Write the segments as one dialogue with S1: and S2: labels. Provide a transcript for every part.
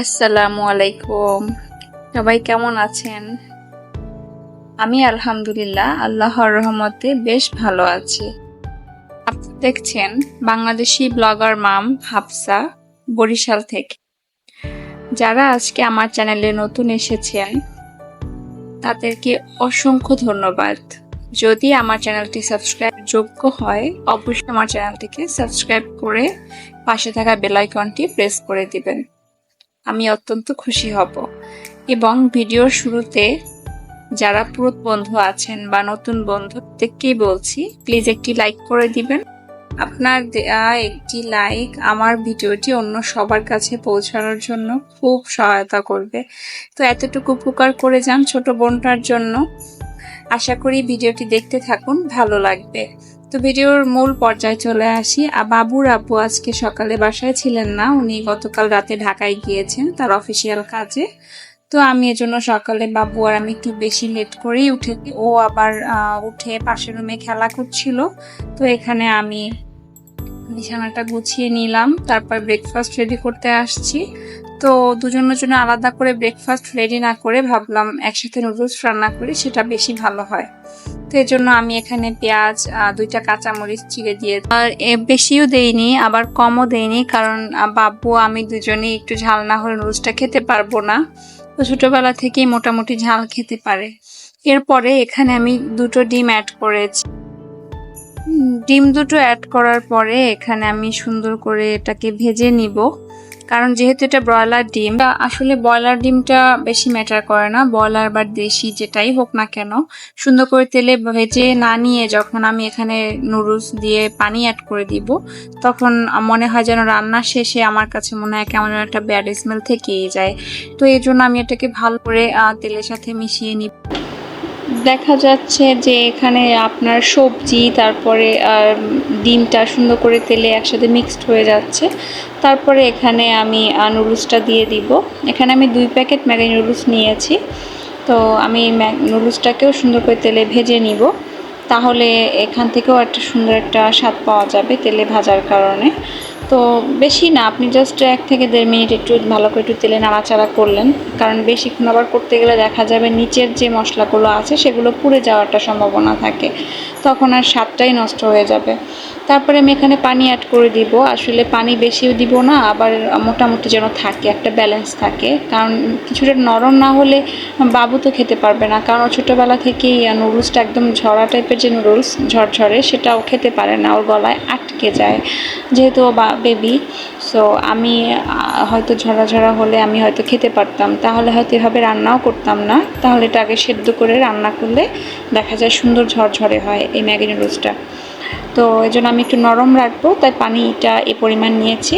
S1: আসসালামু আলাইকুম। সবাই কেমন আছেন? আমি আলহামদুলিল্লাহ আল্লাহর রহমতে বেশ ভালো আছি। আপনি দেখছেন বাংলাদেশি ব্লগার মাম হাফসা, বরিশাল থেকে। যারা আজকে আমার চ্যানেলে নতুন এসেছেন, তাদেরকে অসংখ্য ধন্যবাদ। যদি আমার চ্যানেলটি সাবস্ক্রাইব যোগ্য হয়, অবশ্যই আমার চ্যানেলটিকে সাবস্ক্রাইব করে পাশে থাকা বেলাইকনটি প্রেস করে দিবেন। আমি অত্যন্ত খুশি হব। এবং ভিডিওর শুরুতে যারা পুরুত বন্ধু আছেন বা নতুন বন্ধু, প্রত্যেককেই বলছি প্লিজ একটি লাইক করে দিবেন। আপনার দেয়া একটি লাইক আমার ভিডিওটি অন্য সবার কাছে পৌঁছানোর জন্য খুব সহায়তা করবে। তো এতটুকু উপকার করে যান ছোট বোনটার জন্য। আশা করি ভিডিওটি দেখতে থাকুন, ভালো লাগবে। তো ভিডিওর মূল পর্যায়ে চলে আসি। আর বাবুর আব্বু আজকে সকালে বাসায় ছিলেন না, উনি গতকাল রাতে ঢাকায় গিয়েছেন তার অফিসিয়াল কাজে। তো আমি এজন্য সকালে বাবু আর আমি একটু বেশি লেট করেই উঠেছি। ও আবার উঠে পাশের রুমে খেলা করছিল। তো এখানে আমি বিছানাটা গুছিয়ে নিলাম, তারপর ব্রেকফাস্ট রেডি করতে আসছি। তো দুজনের জন্য আলাদা করে ব্রেকফাস্ট রেডি না করে ভাবলাম একসাথে নুডলস রান্না করি, সেটা বেশি ভালো হয়। তো জন্য আমি এখানে পেঁয়াজ দুইটা কাঁচামরিচ চিড়ে দিয়ে আর বেশিও দেইনি, আবার কমও দেইনি, কারণ বাবু, আমি দুজনেই একটু ঝাল না হলে নুডলসটা খেতে পারব না। তো ছোটোবেলা থেকেই মোটামুটি ঝাল খেতে পারে। এরপরে এখানে আমি দুটো ডিম অ্যাড করেছি। ডিম দুটো অ্যাড করার পরে এখানে আমি সুন্দর করে এটাকে ভেজে নিব। কারণ যেহেতু এটা ব্রয়লার ডিম আসলে ব্রয়লার ডিমটা বেশি ম্যাটার করে না, ব্রয়লার বা দেশি যেটাই হোক না কেন। সুন্দর করে তেলে ভেজে না নিয়ে যখন আমি এখানে নুডলস দিয়ে পানি অ্যাড করে দিব, তখন মনে হয় যেন রান্না শেষে আমার কাছে মনে হয় কেমন একটা ব্যাড স্মেল থেকেই যায়। তো এই জন্য আমি এটাকে ভালো করে তেলের সাথে মিশিয়ে নিব। দেখা যাচ্ছে যে এখানে আপনার সবজি, তারপরে ডিমটা সুন্দর করে তেলে একসাথে মিক্সড হয়ে যাচ্ছে। তারপরে এখানে আমি নুডলসটা দিয়ে দিব। এখানে আমি দুই প্যাকেট ম্যাগি নুডলস নিয়েছি। তো আমি নুডলসটাকেও সুন্দর করে তেলে ভেজে নিব। তাহলে এখান থেকেও একটা সুন্দর একটা স্বাদ পাওয়া যাবে তেলে ভাজার কারণে। তো বেশি না, আপনি জাস্ট এক থেকে দেড় মিনিট একটু ভালো করে একটু তেলে নাড়াচাড়া করলেন। কারণ বেশিক্ষণ আবার করতে গেলে দেখা যাবে নিচের যে মশলাগুলো আছে, সেগুলো পুড়ে যাওয়ারটা সম্ভাবনা থাকে। তখন আর স্বাদটাই নষ্ট হয়ে যাবে। তারপরে আমি এখানে পানি অ্যাড করে দিব। আসলে পানি বেশিও দিব না, আবার মোটামুটি যেন থাকে, একটা ব্যালেন্স থাকে। কারণ কিছুটা নরম না হলে বাবু তো খেতে পারবে না। কারণ ছোটোবেলা থেকেই নুডলসটা একদম ঝরা টাইপের যে নুডলস ঝরঝরে, সেটাও খেতে পারে না। ওর গলায় আটকে যায়। যেহেতু বা বেবি সো আমি হয়তো ঝরা ঝরা হলে আমি হয়তো খেতে পারতাম। তাহলে হয়তো এভাবে রান্নাও করতাম না। তাহলে এটা আগে সেদ্ধ করে রান্না করলে দেখা যায় সুন্দর ঝরঝরে হয় এই ম্যাগি নুডলসটা। তো এই জন্য আমি একটু নরম রাখব, তাই পানিটা এ পরিমাণ নিয়েছি।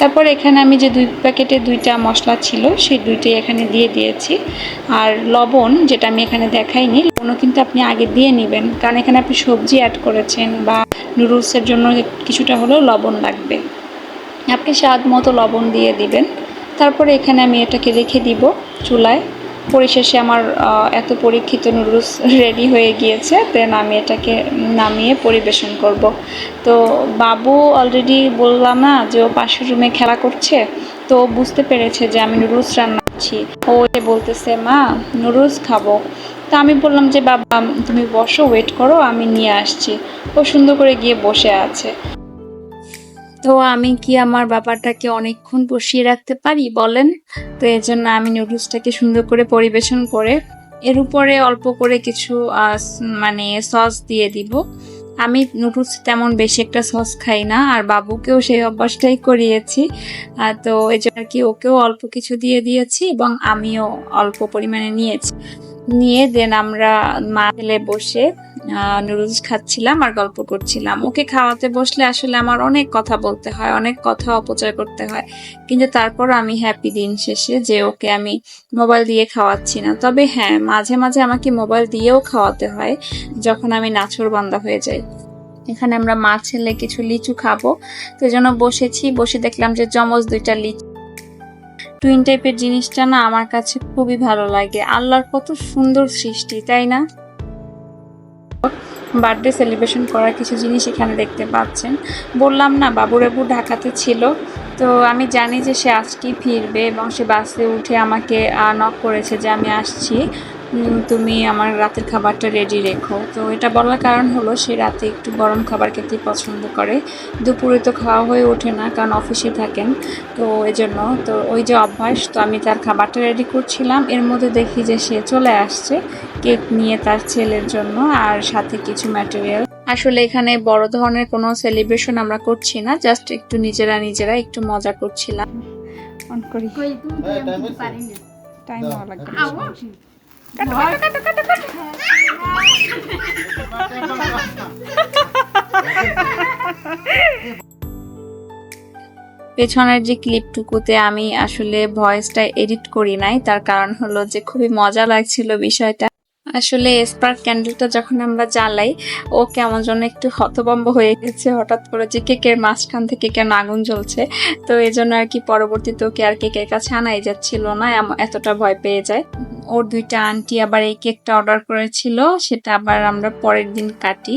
S1: তারপর এখানে আমি যে দুই প্যাকেটে দুইটা মশলা ছিল, সেই দুইটাই এখানে দিয়ে দিয়েছি। আর লবণ, যেটা আমি এখানে দেখাইনি, লবণও কিন্তু আপনি আগে দিয়ে নেবেন। কারণ এখানে আপনি সবজি অ্যাড করেছেন বা নুডলসের জন্য কিছুটা হলেও লবণ লাগবে। আপনি স্বাদ মতো লবণ দিয়ে দিবেন। তারপরে এখানে আমি এটাকে রেখে দিব চুলায়। পরিশেষে আমার এত পরীক্ষিত নুডলস রেডি হয়ে গিয়েছে। দেন আমি এটাকে নামিয়ে পরিবেশন করব। তো বাবু অলরেডি বললাম না যে ও পাশের রুমে খেলা করছে। তো বুঝতে পেরেছে যে আমি নুডলস রান্না করছি। ও বলতেছে, মা, নুডলস খাব। তা আমি বললাম যে, বাবা, তুমি বসো ওয়েট করো, আমি নিয়ে আসছি। ও সুন্দর করে গিয়ে বসে আছে। তো আমি কি আমার ব্যাপারটাকে অনেকক্ষণ বসিয়ে রাখতে পারি বলেন? তো এর জন্য আমি নুডলসটাকে সুন্দর করে পরিবেশন করে এর উপরে অল্প করে কিছু মানে সস দিয়ে দিব। আমি নুডলস তেমন বেশি একটা সস খাই না, আর বাবুকেও সেই অভ্যাসটাই করিয়েছি। তো এই জন্য কি ওকেও অল্প কিছু দিয়ে দিয়েছি এবং আমিও অল্প পরিমাণে নিয়েছি। নিয়ে দেন আমরা মা বসে নুডলস খাচ্ছিলাম আর গল্প করছিলাম। ওকে খাওয়াতে বসলে আসলে আমার অনেক কথা বলতে হয়, অনেক কথা অপচয় করতে হয়। কিন্তু তারপর আমি হ্যাপি দিন শেষে যে ওকে আমি মোবাইল দিয়ে খাওয়াচ্ছি না। তবে হ্যাঁ মাঝে মাঝে আমাকে মোবাইল দিয়েও খাওয়াতে হয় যখন আমি নাছর বান্দা হয়ে যাই। এখানে আমরা মা ছেলে কিছু লিচু খাব। তো জন্য বসেছি, বসে দেখলাম যে জমজ দুইটা লিচু। টুইন টাইপের জিনিসটা না আমার কাছে খুবই ভালো লাগে। আল্লাহর কত সুন্দর সৃষ্টি, তাই না? বার্থডে সেলিব্রেশন করার কিছু জিনিস এখানে দেখতে পাচ্ছেন। বললাম না, বাবুরাবু ঢাকাতে ছিল। তো আমি জানি যে সে আজকেই ফিরবে এবং সে বাসে উঠে আমাকে নক করেছে যে আমি আসছি। তুমি আমার রাতের খাবারটা রেডি রেখো। তো এটা বলার কারণ হলো সে রাতে একটু গরম খাবার খেতে পছন্দ করে। দুপুরে তো খাওয়া হয়ে ওঠে না কারণ অফিসে থাকেন। তো এই জন্য তো ওই যে অভ্যাস তো আমি তার খাবারটা রেডি করছিলাম। এর মধ্যে দেখি যে সে চলে আসছে কেক নিয়ে তার ছেলের জন্য আর সাথে কিছু ম্যাটেরিয়াল আসলে এখানে বড় ধরনের কোনো সেলিব্রেশন আমরা করছি না জাস্ট একটু নিজেরা নিজেরা একটু মজা করছিলাম। অন করি। টাইম হওয়া লাগবে।
S2: আও
S1: পেছনের যে ক্লিপটুকুতে আমি আসলে ভয়েসটা এডিট করি নাই, তার কারণ হলো যে খুবই মজা লাগছিল বিষয়টা। আসলে স্পার্ক ক্যান্ডেলটা যখন আমরা জ্বালাই, ও কেমন যেন একটু হতভম্ব হয়ে গেছে। হঠাৎ করে যে কেকের মাঝখান থেকে কেন আগুন জ্বলছে। তো এই জন্য আর কি পরবর্তীতে ওকে আর কেকের কাছে আনাই যাচ্ছিল না এতটা ভয় পেয়ে যায়। ওর দুইটা আন্টি আবার এই কেকটা অর্ডার করেছিল, সেটা আবার আমরা পরের দিন কাটি।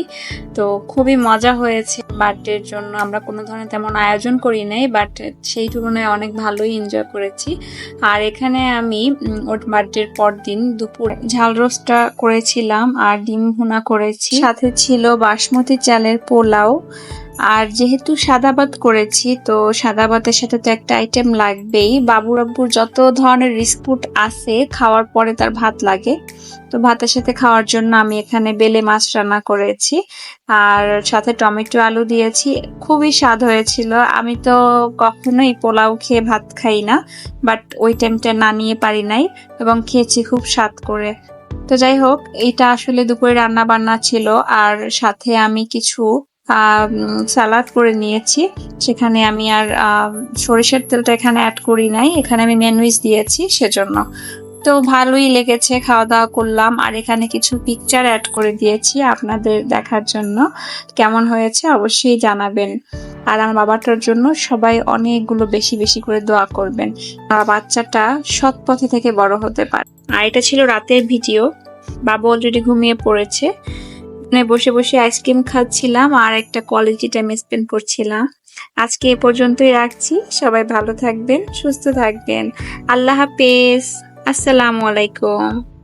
S1: তো খুবই মজা হয়েছে বার্থডের জন্য আমরা কোনো ধরনের তেমন আয়োজন করি নাই বাট সেই তুলনায় অনেক ভালোই এনজয় করেছি। আর এখানে আমি ওর বার্থডের পর দিন দুপুর ঝাল রোস্টটা করেছিলাম আর ডিম ভুনা করেছি। সাথে ছিল বাসমতি চালের পোলাও। আর যেহেতু সাদা ভাত করেছি, তো সাদা ভাতের সাথে তো একটা আইটেম লাগবেই। বাবু আব্বুর যত ধরনের রিস্কুট আছে, খাওয়ার পরে তার ভাত লাগে। তো ভাতের সাথে খাওয়ার জন্য আমি এখানে বেলে মাছ রান্না করেছি। আর সাথে টমেটো আলু দিয়েছি। খুবই স্বাদ হয়েছিল। আমি তো কখনোই পোলাও খেয়ে ভাত খাই না বাট ওই টাইমটা না নিয়ে পারি নাই। এবং খেয়েছি খুব স্বাদ করে। তো যাই হোক এইটা আসলে দুপুরে রান্না বান্না ছিল আর সাথে আমি কিছু সালাদ করে নিয়েছি। সেখানে আমি আর সরিষার তেলটা এখানে অ্যাড করি নাই। এখানে আমি ম্যানুইজ দিয়েছি সেজন্য। তো ভালোই লেগেছে খাওয়া দাওয়া করলাম। আর এখানে কিছু পিকচার অ্যাড করে দিয়েছি আপনাদের দেখার জন্য। কেমন হয়েছে অবশ্যই জানাবেন। আর আমার বাবাটার জন্য সবাই অনেকগুলো বেশি বেশি করে দোয়া করবেন। বাচ্চাটা সৎ পথে থেকে বড় হতে পারে। আর এটা ছিল রাতের ভিডিও। বাবা অলরেডি ঘুমিয়ে পড়েছে। মানে বসে বসে আইসক্রিম খাচ্ছিলাম আর একটা কোয়ালিটি টাইম স্পেন্ড করছিলাম। আজকে এ পর্যন্তই রাখছি। সবাই ভালো থাকবেন, সুস্থ থাকবেন। আল্লাহ হাফেজ। আসসালামু আলাইকুম।